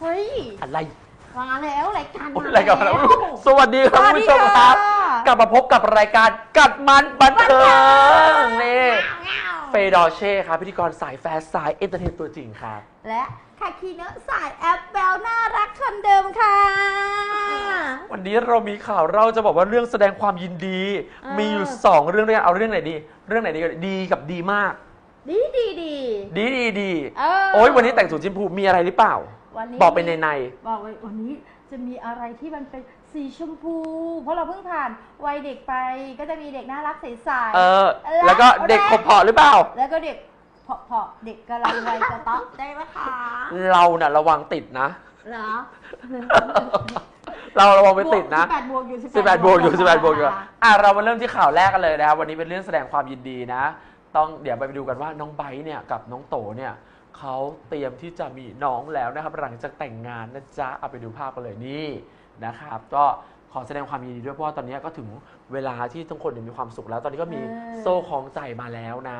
เฮ้ยอะไรมาแล้วรายการโอ้ยมาอะไรกันแล้วสวัสดีครับสวัคุณสดีผู้ชมครับค่ะกลับมาพบกับรายการกัดมันบันเทิงนี่เฟย์ดอเช่ครับพิธีกรสายแฟร์สายเอนเตอร์เทนตัวจริงครับ และคาคีเนอะสายแอปแบลน่ารักคนเดิมค่ะ วันนี้เรามีข่าวเราจะบอกว่าเรื่องแสดงความยินดีเออมีอยู่สองเรื่องด้วยกันเอาเรื่องไหนดี เรื่องไหนดีกันดีกับดีมาก ดีดีดีดีดีดีเออโอ้ยวันนี้แต่งสูทชมพูมีอะไรหรือเปล่า วันนี้บอกไปในในบอกไว้วันนี้จะมีอะไรที่มันเป็นสีชมพู เพราะเราเพิ่งผ่านวัยเด็กไปก็จะมีเด็กน่ารักใสๆเออ แล้วก็เด็กขบเพาะหรือเปล่า แล้วก็เด็กเพาะๆเด็กกำลังวัยจะต๊อกได้ไหมคะเราน่ะระวังติดนะเหรอเราระวังไปติดนะสิบแปดบวกอยู่18บวกอยู่18บวกอยู่อะเรามาเริ่มที่ข่าวแรกกันเลยนะครับวันนี้เป็นเรื่องแสดงความยินดีนะ ต้องเดี๋ยวไปดูกันว่าน้องไบร์ทเนี่ยกับน้องโตเนี่ย เขาเตรียมที่จะมีน้องแล้วนะครับ หลังจากแต่งงานนะจ๊ะเอาไปดูภาพกันเลยนี่นะครับ ก็ อแสดงความยินดีด้วยเพราะว่าตอนนี้ก็ถึงเวลาที่ทุกคนเนี่ยมีความสุขแล้ว ตอนนี้ก็มีโซ่คล้องใจมาแล้วนะ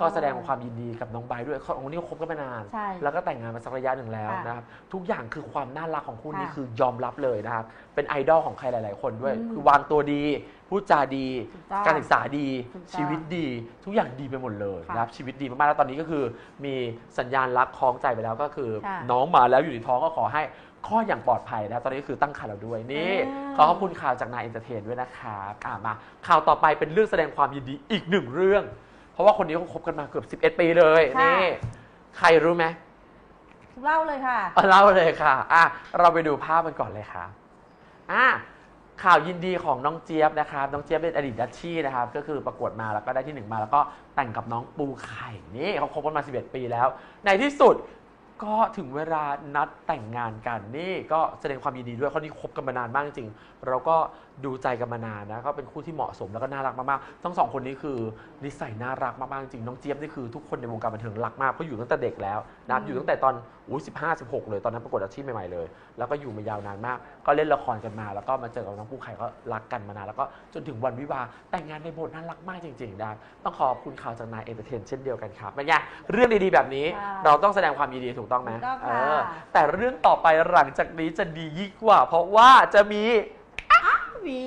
ก็แสดงความยินดีกับน้องไบร์ทด้วยเขาคนนี้ก็คบกันมานาน ใช่แล้วก็แต่งงานมาสักระยะหนึ่งแล้วค่ะนะครับทุกอย่างคือความน่ารักของคู่นี้ค่ะคือยอมรับเลยนะครับเป็นไอดอลของใครหลาย ๆ คนด้วย อืมคือวางตัวดีพูดจาดี ถูกต้องการศึกษาดี ถูกต้องชีวิตดี ทุกอย่างดีไปหมดเลยค่ะนะครับชีวิตดีมากๆแล้วตอนนี้ก็คือ มีสัญญาณรักคล้องใจไปแล้วก็คือ ค่ะ น้องมาแล้วอยู่ในท้องก็ขอให้ ข้อดอย่างปลอดภัยนะครับตอนนี้ก็คือตั้งครรภ์แล้วด้วยนี่อ่า ขอขอบคุณข่าวจากนายเอนเตอร์เทนด้วยนะครับอ่ามาข่าวต่อไปเป็นเรื่องแสดงความยินดีอีกหนึ่งเรื่อง เพราะว่าคนนี้เขาคบกันมาเกือบ 11 ปีเลยค่ะนี่ใครรู้ไหมเล่าเลยค่ะ เอาเล่าเลยค่ะอะ เราไปดูภาพมันก่อนเลยค่ะอะข่าวยินดีของน้องเจี๊ยบนะครับน้องเจี๊ยบเป็นอดีตดัชชี่นะครับก็คือประกวดมาแล้วก็ได้ที่หนึ่งมาแล้วก็แต่งกับน้องปูไข่นี่เขาคบกันมา 11 ปีแล้ว ในที่สุด ก็ถึงเวลานัดแต่งงานกันนี่ก็แสดงความยินดีด้วยเขานี่คบกันมานานมากจริงๆเราก็ดูใจกันมานานนะก็เป็นคู่ที่เหมาะสมแล้วก็น่ารักมากๆทั้งสองคนนี้คือนิสัยน่ารักมากๆจริงน้องเจี๊ยบนี่คือทุกคนในวงการบันเทิงรักมากเพราะอยู่ตั้งแต่เด็กแล้วนะครับอืมอยู่ตั้งแต่ตอนอุ้ยสิบห้าสิบหกเลยตอนนั้นประกวดอาชีพใหม่ๆเลย แล้วก็อยู่มายาวนานมาก ก็เล่นละครกันมา แล้วก็มาเจอกับน้องปูไข่ก็รักกันมานานแล้วก็จนถึงวันวิวาห์แต่งงานในโบสถ์น่ารักมากจริงๆนะต้องขอบคุณข่าวจากนายเอนเตอร์เทนเช่นเดียวกันครับเป็นไงเรื่องดีๆแบบนี้ค่ะเราต้องแสดงความยินดีถูกต้องไหมถูกต้องเอค่ะอแต่เรื่องต่อไปหลังจากนี้จะดียิ่งกว่า เพราะว่าจะมี มี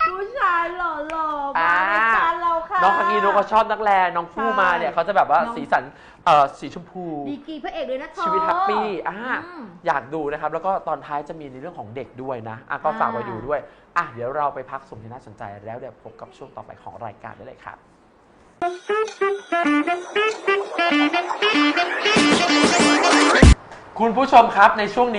ผู้ชายหล่อๆอ่ามารายการเราค่ะ น้องคังอีนุก็ชอบนักแลน้องผู้มาเนี่ยเขาจะแบบว่าน้อง สีสันเอ่อสีชมพู ดีกรีพระเอกเลยนะเธอชีวิตแฮปปี้อ่าอืมอยากดูนะครับ แล้วก็ตอนท้ายจะมีในเรื่องของเด็กด้วยนะอะก็อ่าฝากไว้ดูด้วยอะเดี๋ยวเราไปพักสมที่น่าสนใจแล้วเดี๋ยวพบกับช่วงต่อไปของรายการได้เลยครับ คุณผู้ชมครับในช่วงนี้